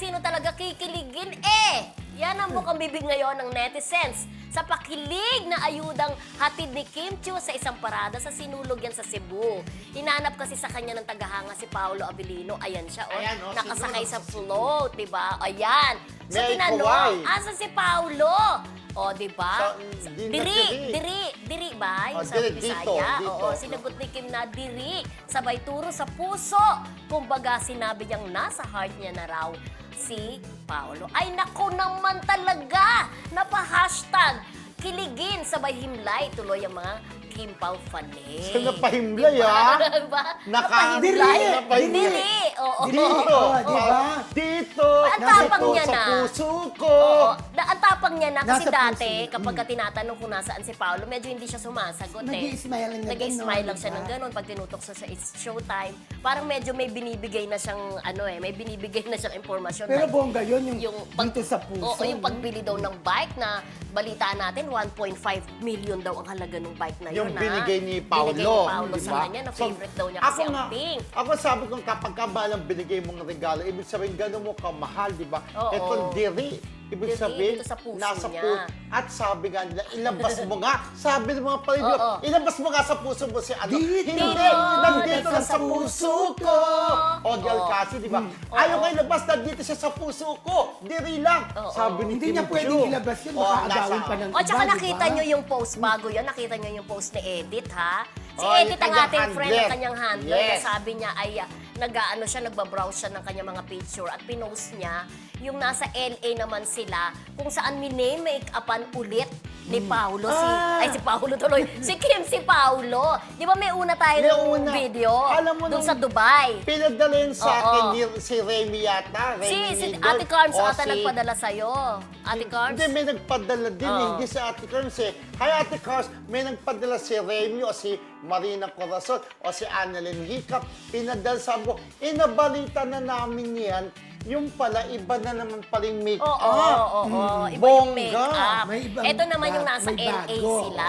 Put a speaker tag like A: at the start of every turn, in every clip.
A: sino talaga kikiligin eh. Yan ang bukang bibig ngayon ng netizens sa pakilig na ayudang hatid ni Kim Chiu sa isang parada sa sinulog yan sa Cebu. Hinanap kasi sa kanya ng tagahanga si Paolo Abilino. Ayan siya, oh,
B: Ayan, oh,
A: nakasakay sa float, di ba? Ayan. So
B: May
A: tinanong, asa si Paolo? O, di ba?
B: Di na
A: Diri,
B: diri.
A: diri, diri ba? Yung
B: Oh,
A: sa
B: diri,
A: Bisaya.
B: dito, dito.
A: Oo, sinagot ni Kim na diri, sabay turo sa puso. Kumbaga, sinabi niyang nasa heart niya na raw si Paolo. Ay, nako naman talaga! Napa-hashtag, kiligin, sabay himlay. Tuloy ang mga Kim Pao fanay.
B: So, napahimlay, ah.
A: Diba?
B: Naka-
A: Napahimlay.
B: Napahimlay.
A: Diri, oo.
B: Dito!
C: Oh, di ba?
B: Dito!
A: Ang
B: nasa
A: tapang niya
B: sa
A: na.
B: puso ko!
A: Oo. Da, ang tapang niya na kasi
C: Nasa
A: dati,
C: puso.
A: kapag ka tinatanong kung nasaan si Paolo, medyo hindi siya sumasagot eh.
C: Nag-i-smile lang na
A: Nag-i-smile
C: gano'n,
A: lang siya ng gano'n pag tinutok siya sa it's showtime. Parang medyo may binibigay na siyang, ano eh, may binibigay na siyang impormasyon.
C: Pero
A: like,
C: bongga yun, yung,
A: yung
C: dito sa puso.
A: Oo, yung
C: no?
A: pagbili daw ng bike na balita natin 1.5 million daw ang halaga ng bike na yun.
B: Yung
A: ha?
B: binigay ni
A: Binigay
B: Paolo.
A: ni Paolo
B: di
A: sa
B: ba?
A: kanya na
B: So,
A: favorite daw niya
B: ako
A: kasi ang
B: nga,
A: pink.
B: Ako sabi ko, kapag ka balang binigay mong regalo, ibig sabihin, gano'n mo kamahal, di ba?
A: Oo.
B: Itong diri, ibig
A: Diri,
B: sabihin,
A: dito sa puso
B: nasa
A: niya.
B: puso. At sabi nga nila, ilabas mo nga. Sabi ng mga palibyo,
A: Oo.
B: ilabas mo nga sa puso mo si ano.
C: Dito,
B: Hindi,
A: dito
B: nandito
A: sa
B: lang sa puso ko. O,
A: Oo.
B: kasi, di ba?
A: Oo.
B: Ayaw nga ilabas, nandito siya sa puso ko. Diri lang.
A: Oo.
B: Sabi ni
C: Hindi
B: Kim
C: niya pwedeng
B: Chiu.
C: ilabas yun,
B: O,
C: baka
B: nasa-
C: agawin pa ng
A: O, tsaka
C: iba,
A: nakita
C: diba?
A: nyo yung post bago yun, nakita nyo yung post ni Edith, ha? Si
B: Oh,
A: Edith
B: yung
A: ang
B: kanyang
A: ating friend,
B: handler.
A: ang kanyang handler, na
B: Yes.
A: sabi niya ay ah, nag-ano siya, nagbabrowse siya ng kanyang mga picture at pinost niya yung nasa LA naman sila kung saan mine-make-upan ulit ni Paulo si
B: Ah.
A: ay si Paulo tuloy si Kim si Paulo di ba may una tayo
B: May
A: ng
B: una.
A: video
B: Alam mo
A: doon
B: nung-
A: sa Dubai
B: Pinadala yun sa
A: Oo.
B: akin ni, si Remy yata.
A: si,
B: Remy
A: si
B: Nindol.
A: Ate Carms
B: O
A: ata
B: si-
A: nagpadala sa'yo Ate Carms
B: Hindi, may nagpadala din.
A: Oo.
B: Hindi si Ate Carms eh. Hi Ate Carms, may nagpadala si Remy o si Marina Corazon o si Annalyn Hiccup. Pinadala sa ko, inabalita na namin yan. Yung pala, iba na naman paling make
A: Oo,
B: up.
A: oo, oo, oo. Iba yung
B: Bongga.
A: make-up.
C: May ibang
A: Ito naman yung nasa
C: may
A: LA
C: bago.
A: sila.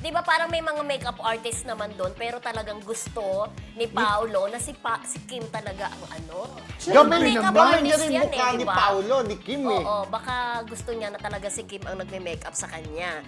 A: Di ba parang may mga makeup artist naman doon, pero talagang gusto ni Paolo na si, pa, si Kim talaga ang ano.
B: Gamin,
A: Makeup
B: gamin niya
A: artist
B: rin
A: yan
B: mukha
A: eh,
B: ni? Paolo, ni Kim eh.
A: Oo, baka gusto niya na talaga si Kim ang nagme-makeup sa kanya.